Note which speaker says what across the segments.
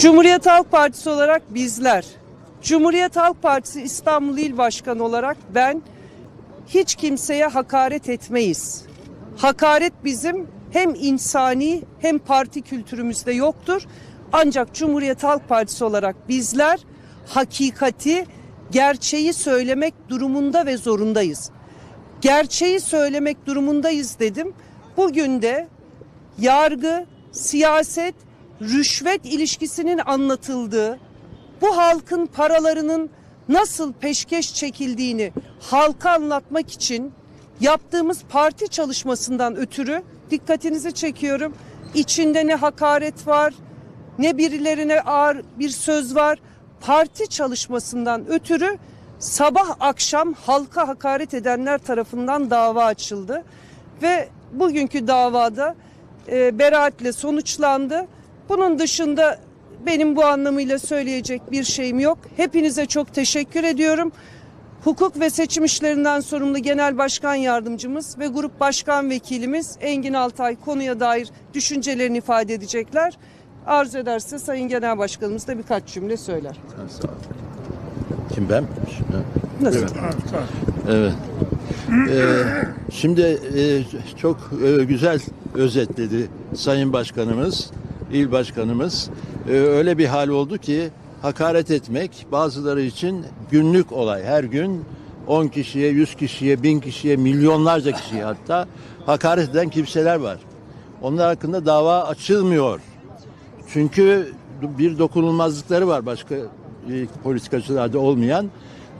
Speaker 1: Cumhuriyet Halk Partisi olarak bizler, Cumhuriyet Halk Partisi İstanbul İl Başkanı olarak ben hiç kimseye hakaret etmeyiz. Hakaret bizim hem insani hem parti kültürümüzde yoktur. Ancak Cumhuriyet Halk Partisi olarak bizler hakikati, gerçeği söylemek durumunda ve zorundayız. Gerçeği söylemek durumundayız dedim. Bugün de yargı, siyaset, rüşvet ilişkisinin anlatıldığı, bu halkın paralarının nasıl peşkeş çekildiğini halka anlatmak için yaptığımız parti çalışmasından ötürü dikkatinizi çekiyorum. İçinde ne hakaret var, ne birilerine ağır bir söz var. Parti çalışmasından ötürü sabah akşam halka hakaret edenler tarafından dava açıldı ve bugünkü davada e, beraatle sonuçlandı. Bunun dışında benim bu anlamıyla söyleyecek bir şeyim yok. Hepinize çok teşekkür ediyorum. Hukuk ve seçim işlerinden sorumlu Genel Başkan Yardımcımız ve Grup Başkan Vekilimiz Engin Altay konuya dair düşüncelerini ifade edecekler. Arzu ederse Sayın Genel Başkanımız da birkaç cümle söyler.
Speaker 2: Sağ. Kim ben?
Speaker 1: Nasıl?
Speaker 2: Evet. Ee, şimdi e, çok e, güzel özetledi Sayın Başkanımız, il Başkanımız. Ee, öyle bir hal oldu ki hakaret etmek bazıları için günlük olay. Her gün 10 kişiye, 100 kişiye, 1000 kişiye, milyonlarca kişiye hatta hakaret eden kimseler var. Onlar hakkında dava açılmıyor. Çünkü bir dokunulmazlıkları var başka e, politikacılarda olmayan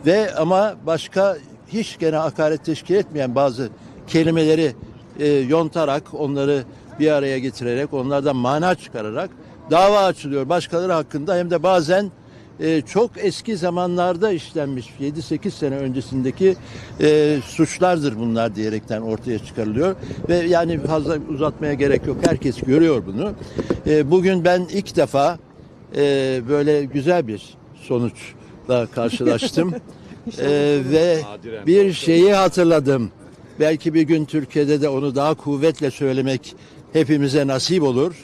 Speaker 2: ve ama başka hiç gene hakaret teşkil etmeyen bazı kelimeleri e, yontarak onları bir araya getirerek onlardan mana çıkararak dava açılıyor başkaları hakkında. Hem de bazen e, çok eski zamanlarda işlenmiş 7-8 sene öncesindeki e, suçlardır bunlar diyerekten ortaya çıkarılıyor. Ve yani fazla uzatmaya gerek yok. Herkes görüyor bunu. E, bugün ben ilk defa e, böyle güzel bir sonuçla karşılaştım. E, ve bir şeyi hatırladım. Belki bir gün Türkiye'de de onu daha kuvvetle söylemek hepimize nasip olur.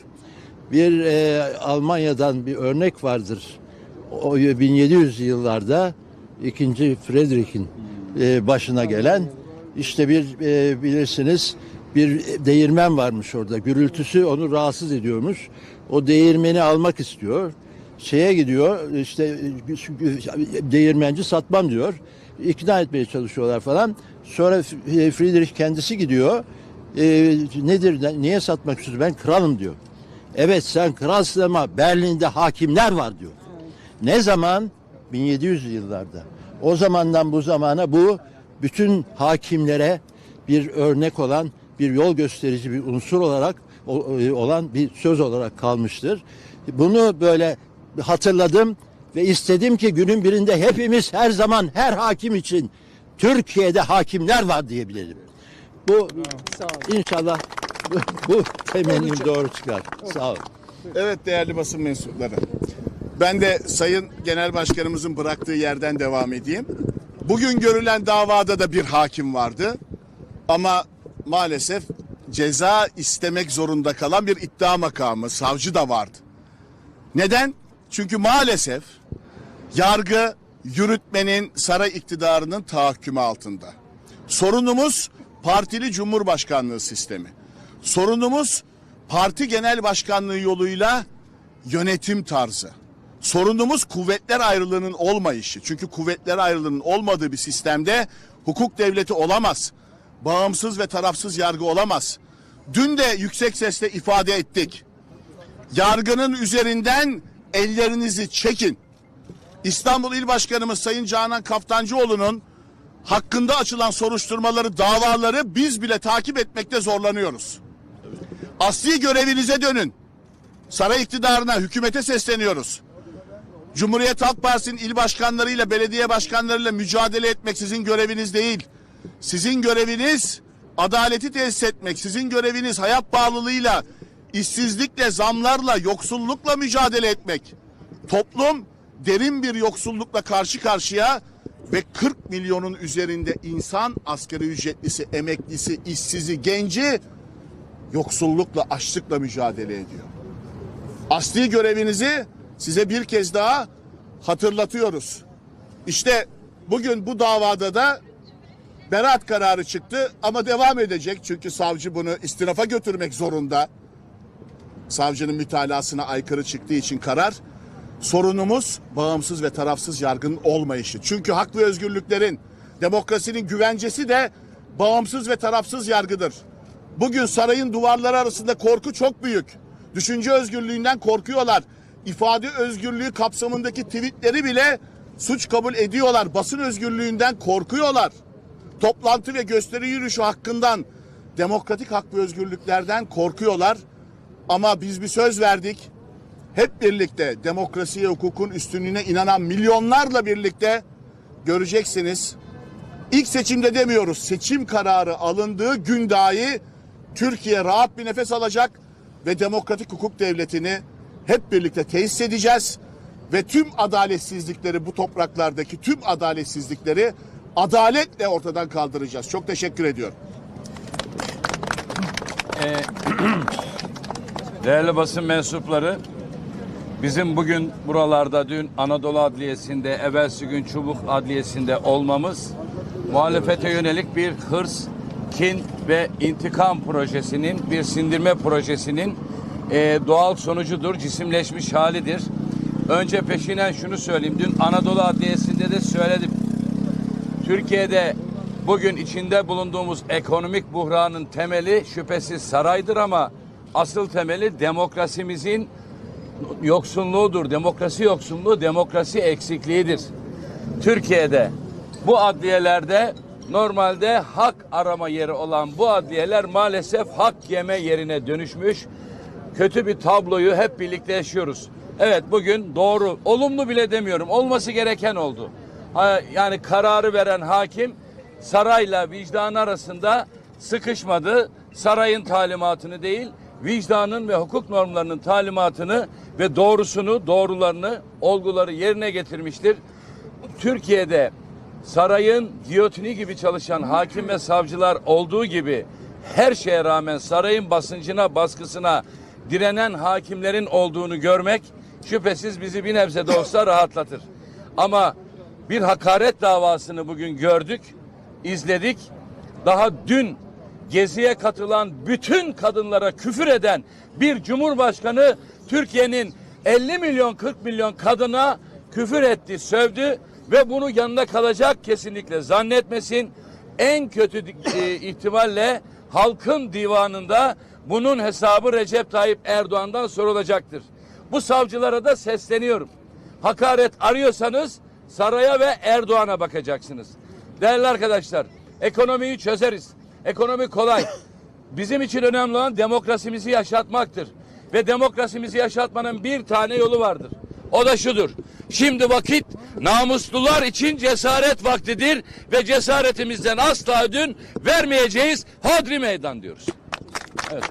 Speaker 2: Bir e, Almanya'dan bir örnek vardır. O 1700 yıllarda ikinci Friedrich'in e, başına gelen işte bir e, bilirsiniz bir değirmen varmış orada. Gürültüsü onu rahatsız ediyormuş. O değirmeni almak istiyor. Şeye gidiyor işte değirmenci satmam diyor. İkna etmeye çalışıyorlar falan. Sonra Friedrich kendisi gidiyor. E, nedir niye satmak istiyorsun ben kralım diyor. Evet sen kralsın ama Berlin'de hakimler var diyor. Ne zaman? 1700 yıllarda. O zamandan bu zamana bu bütün hakimlere bir örnek olan, bir yol gösterici bir unsur olarak e, olan bir söz olarak kalmıştır. Bunu böyle hatırladım ve istedim ki günün birinde hepimiz her zaman her hakim için Türkiye'de hakimler var diyebilelim. Bu inşallah bu, bu temennim doğru çıkar. Sağ olun.
Speaker 3: Evet değerli basın mensupları. Ben de Sayın Genel Başkanımızın bıraktığı yerden devam edeyim. Bugün görülen davada da bir hakim vardı. Ama maalesef ceza istemek zorunda kalan bir iddia makamı, savcı da vardı. Neden? Çünkü maalesef yargı yürütmenin saray iktidarının tahakkümü altında. Sorunumuz partili cumhurbaşkanlığı sistemi. Sorunumuz parti genel başkanlığı yoluyla yönetim tarzı. Sorunumuz kuvvetler ayrılığının olmayışı. Çünkü kuvvetler ayrılığının olmadığı bir sistemde hukuk devleti olamaz. Bağımsız ve tarafsız yargı olamaz. Dün de yüksek sesle ifade ettik. Yargının üzerinden ellerinizi çekin. İstanbul İl Başkanımız Sayın Canan Kaftancıoğlu'nun hakkında açılan soruşturmaları, davaları biz bile takip etmekte zorlanıyoruz. Asli görevinize dönün. Saray iktidarına, hükümete sesleniyoruz. Cumhuriyet Halk Partisi'nin il başkanlarıyla, belediye başkanlarıyla mücadele etmek sizin göreviniz değil. Sizin göreviniz adaleti tesis etmek. Sizin göreviniz hayat pahalılığıyla, işsizlikle, zamlarla, yoksullukla mücadele etmek. Toplum derin bir yoksullukla karşı karşıya ve 40 milyonun üzerinde insan asgari ücretlisi, emeklisi, işsizi, genci yoksullukla, açlıkla mücadele ediyor. Asli görevinizi size bir kez daha hatırlatıyoruz. İşte bugün bu davada da beraat kararı çıktı ama devam edecek. Çünkü savcı bunu istinafa götürmek zorunda. Savcının mütalasına aykırı çıktığı için karar. Sorunumuz bağımsız ve tarafsız yargının olmayışı. Çünkü hak ve özgürlüklerin, demokrasinin güvencesi de bağımsız ve tarafsız yargıdır. Bugün sarayın duvarları arasında korku çok büyük. Düşünce özgürlüğünden korkuyorlar. İfade özgürlüğü kapsamındaki tweetleri bile suç kabul ediyorlar. Basın özgürlüğünden korkuyorlar. Toplantı ve gösteri yürüyüşü hakkından, demokratik hak ve özgürlüklerden korkuyorlar. Ama biz bir söz verdik. Hep birlikte demokrasiye, hukukun üstünlüğüne inanan milyonlarla birlikte göreceksiniz. İlk seçimde demiyoruz. Seçim kararı alındığı gün dahi Türkiye rahat bir nefes alacak ve demokratik hukuk devletini hep birlikte tesis edeceğiz ve tüm adaletsizlikleri bu topraklardaki tüm adaletsizlikleri adaletle ortadan kaldıracağız. Çok teşekkür ediyorum.
Speaker 4: Değerli basın mensupları, bizim bugün buralarda dün Anadolu Adliyesi'nde, evvelsi gün Çubuk Adliyesi'nde olmamız muhalefete yönelik bir hırs, kin ve intikam projesinin, bir sindirme projesinin eee, doğal sonucudur, cisimleşmiş halidir. Önce peşinen şunu söyleyeyim. Dün Anadolu Adliyesi'nde de söyledim. Türkiye'de bugün içinde bulunduğumuz ekonomik buhranın temeli şüphesiz saraydır ama asıl temeli demokrasimizin yoksunluğudur. Demokrasi yoksunluğu, demokrasi eksikliğidir. Türkiye'de bu adliyelerde normalde hak arama yeri olan bu adliyeler maalesef hak yeme yerine dönüşmüş. Kötü bir tabloyu hep birlikte yaşıyoruz. Evet bugün doğru, olumlu bile demiyorum. Olması gereken oldu. Yani kararı veren hakim sarayla vicdan arasında sıkışmadı. Sarayın talimatını değil, vicdanın ve hukuk normlarının talimatını ve doğrusunu, doğrularını, olguları yerine getirmiştir. Türkiye'de sarayın giyotini gibi çalışan hakim ve savcılar olduğu gibi her şeye rağmen sarayın basıncına, baskısına direnen hakimlerin olduğunu görmek şüphesiz bizi bir nebze de olsa rahatlatır. Ama bir hakaret davasını bugün gördük, izledik. Daha dün geziye katılan bütün kadınlara küfür eden bir cumhurbaşkanı Türkiye'nin 50 milyon 40 milyon kadına küfür etti, sövdü ve bunu yanında kalacak kesinlikle zannetmesin. En kötü e, ihtimalle halkın divanında bunun hesabı Recep Tayyip Erdoğan'dan sorulacaktır. Bu savcılara da sesleniyorum. Hakaret arıyorsanız saraya ve Erdoğan'a bakacaksınız. Değerli arkadaşlar, ekonomiyi çözeriz. Ekonomi kolay. Bizim için önemli olan demokrasimizi yaşatmaktır. Ve demokrasimizi yaşatmanın bir tane yolu vardır. O da şudur. Şimdi vakit namuslular için cesaret vaktidir ve cesaretimizden asla ödün vermeyeceğiz. Hadri meydan diyoruz. Evet.